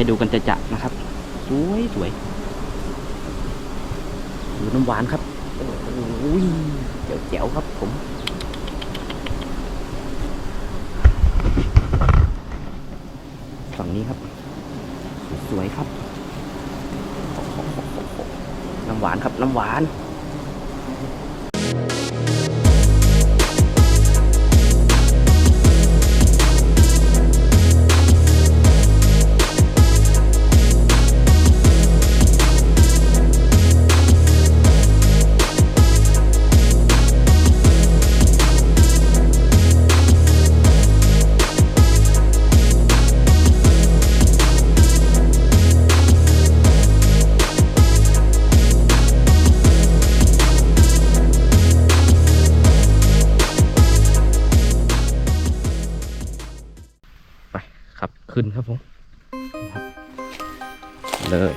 ให้ดูกันจะจะๆนะครับ สวยสวยดูน้ำหวานครับโอ้ยเจ๋วเจ๋วๆครับผมฝั่งนี้ครับ สวยครับน้ำหวานครับน้ำหวาน เลย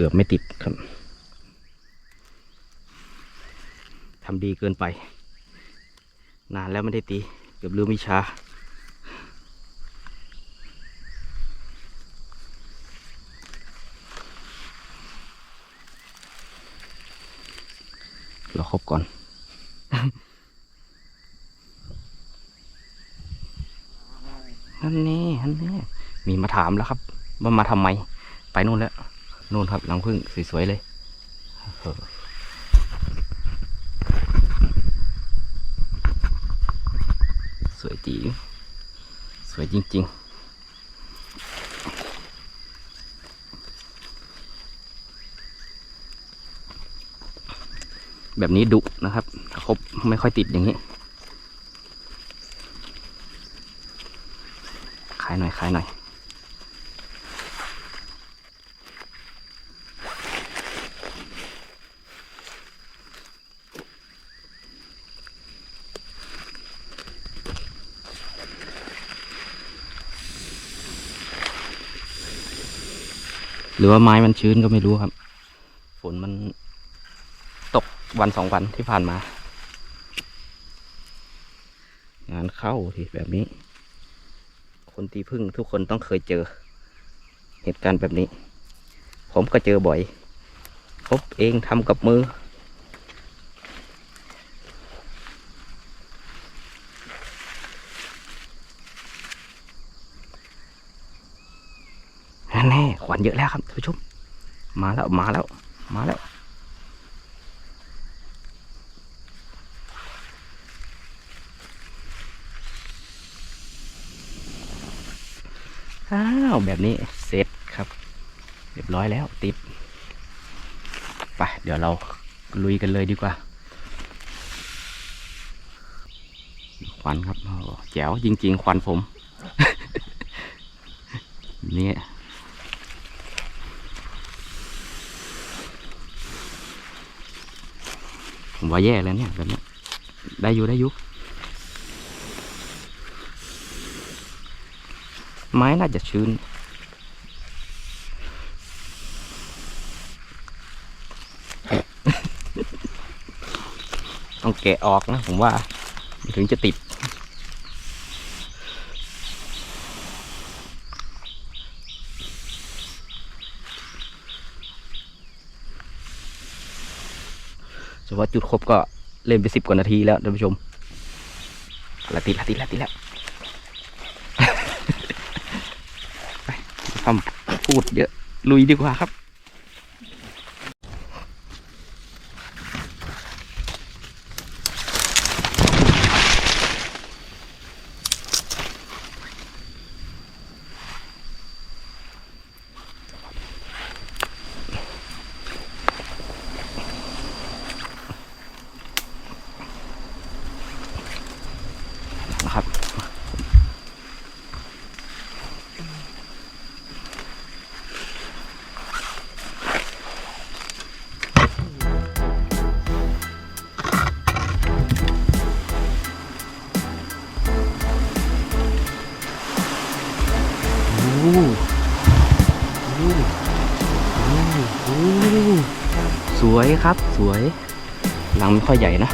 เกือบไม่ติดครับทำดีเกินไป นานแล้วไม่ได้ตี เกือบลืมวิชาเราครบก่อน นั่นแน่นั่นแน่มีมาถามแล้วครับ ว่ามาทำไม ไปนู่นแล้ว นู่นครับหลังพึ่งสวยๆเลยสวยจริงสวยจริง ๆแบบนี้ดุนะครับครบไม่ค่อยติดอย่างนี้ ขายหน่อย ขายหน่อย หรือว่าไม้มันชื้นก็ไม่รู้ครับ ฝนมันตกวันสองวันที่ผ่านมา งานเข้าทีแบบนี้ คนตีพึ่งทุกคนต้องเคยเจอ เหตุการณ์แบบนี้ ผมก็เจอบ่อยพบเองทำกับมือ อนเยอะแล้วครับทุกนผู้ชม มาแล้วมาแล้ว มาแล้ว อ้าวแบบนี้เสร็จครับ เรียบร้อยแล้วติดไปเดี๋ยวเราลุยกันเลยดีกว่าควันครับแจ๋วจริง ๆ ควันผม นี่ ผมว่าแย่แล้วเนี่ยแบบนี้ได้อยู่ได้อยู่ไม้น่าจะชื้น ต้องแกะออกนะผมว่า ถึงจะติด สมมติ ว่าจุดครบก็เล่นไปสิบกว่านาทีแล้วท่านผู้ชมละติดละติดละติดแล้วไปทำพูดเยอะ ลุยดีกว่าครับ วยครับ สวย หลังไม่ค่อยใหญ่นะ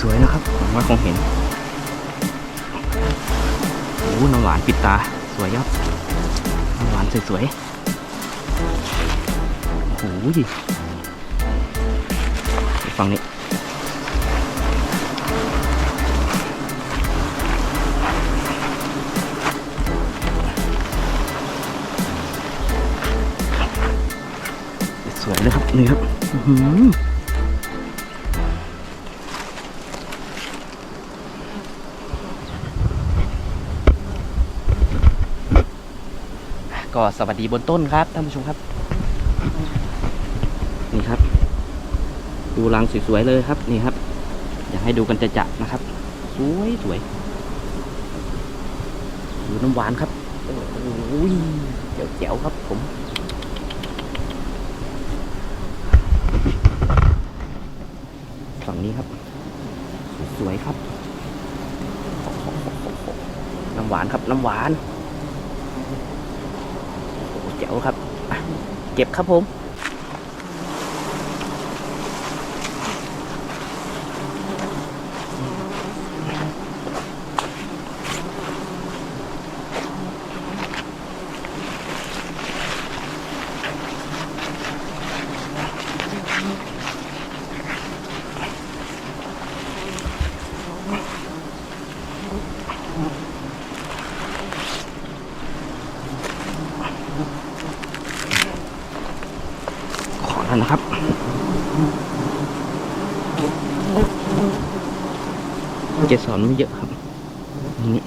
สวยๆนะครับหวังว่าคงเห็นโอ้โหน้ำหวานปิดตาสวยครับน้ำหวานสวยๆโอ้โหดิฝั่งนี้สวยเลยครับนี่ครับอื ก็สวัสดีบนต้นครับท่านผู้ชมครับ นี่ครับ ดูรังสวยๆเลยครับนี่ครับ อยากให้ดูกันจะจะๆนะครับ สวยสวยดูน้ำหวานครับโอ้ยเจ๋วๆครับผมฝั่งนี้ครับ สวยๆครับน้ำหวานครับน้ำหวาน เจ๋วครับ เก็บครับผม นะครับเจสอนไม่เยอะครับนี่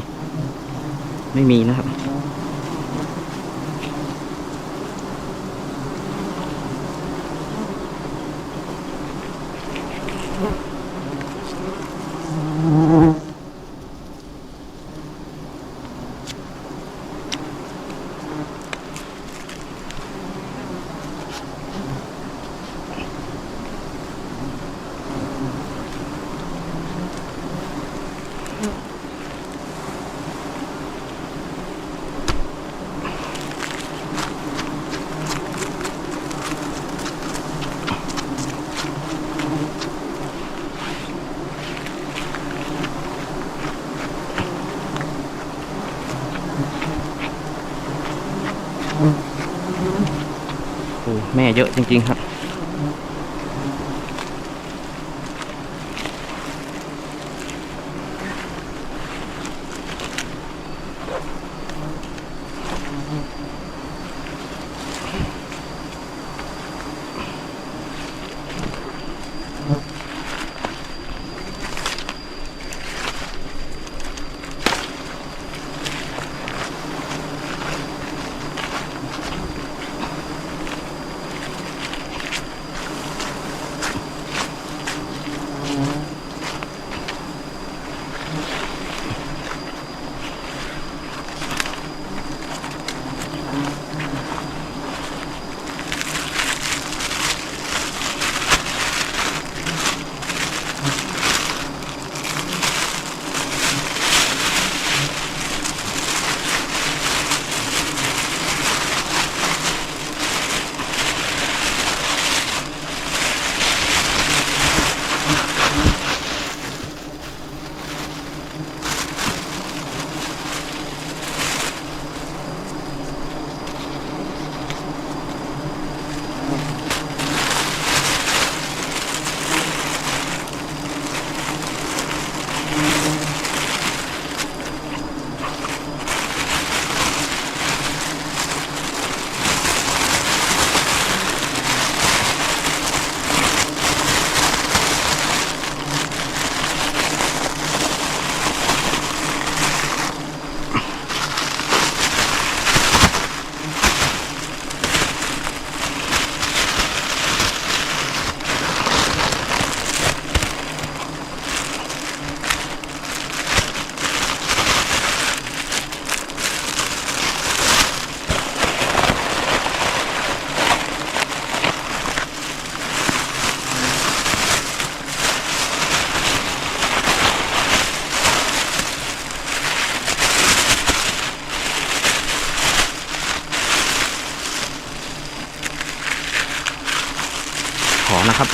ไม่มีนะครับโเยอะจริงๆครับ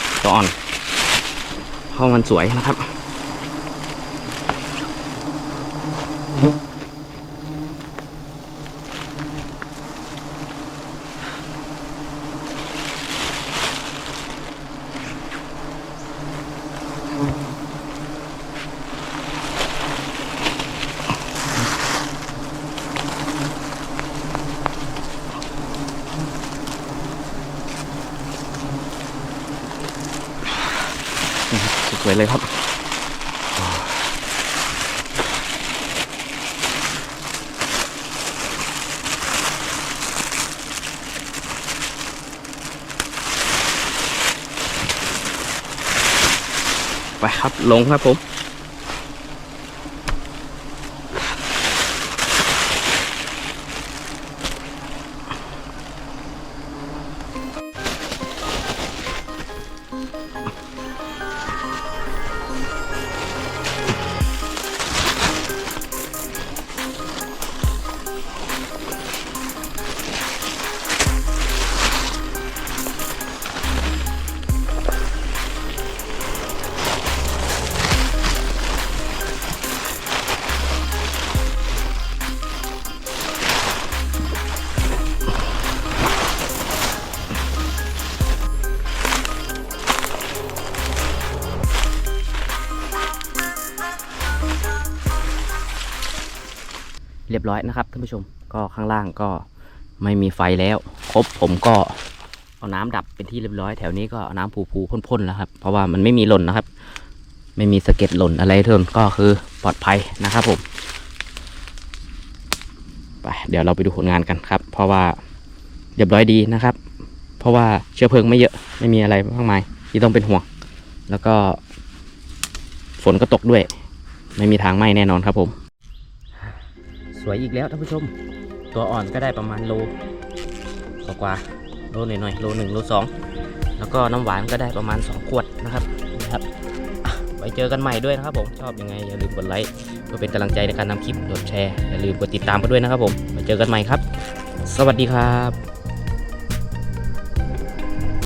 อนะครับตอนเพราะมันสวยนะครับ สวยเลยครับ ไปครับลงครับผม เรียบร้อยนะครับท่านผู้ชมก็ข้างล่างก็ไม่มีไฟแล้วครบผมก็เอาน้ำดับเป็นที่เรียบร้อยแถวนี้ก็เอาน้ำผูๆพ่นๆแล้วครับ เพราะว่ามันไม่มีหล่นนะครับ ไม่มีสะเก็ดหล่นอะไรเทิมก็คือปลอดภัยนะครับผมไปเดี๋ยวเราไปดูผลงานกันครับ เพราะว่าเรียบร้อยดีนะครับ เพราะว่าเชื้อเพลิงไม่เยอะไม่มีอะไรมากมายที่ต้องเป็นห่วง แล้วก็ฝนก็ตกด้วย ไม่มีทางไหม้แน่นอนครับผม วยอีกแล้วท่านผู้ชม ตัวอ่อนก็ได้ประมาณโลกว่าๆโลหน่อยๆโลหนึ่งโลสองแล้วก็น้ำหวานก็ได้ประมาณ 2 ขวดนะครับนะครับไว้เจอกันใหม่ด้วยนะครับผมชอบยังไงอย่าลืมกดไลค์เพื่อเป็นกำลังใจในการทำคลิปกดแชร์อย่าลืมกดติดตามกันด้วยนะครับผมไว้เจอกันใหม่ครับ สวัสดีครับ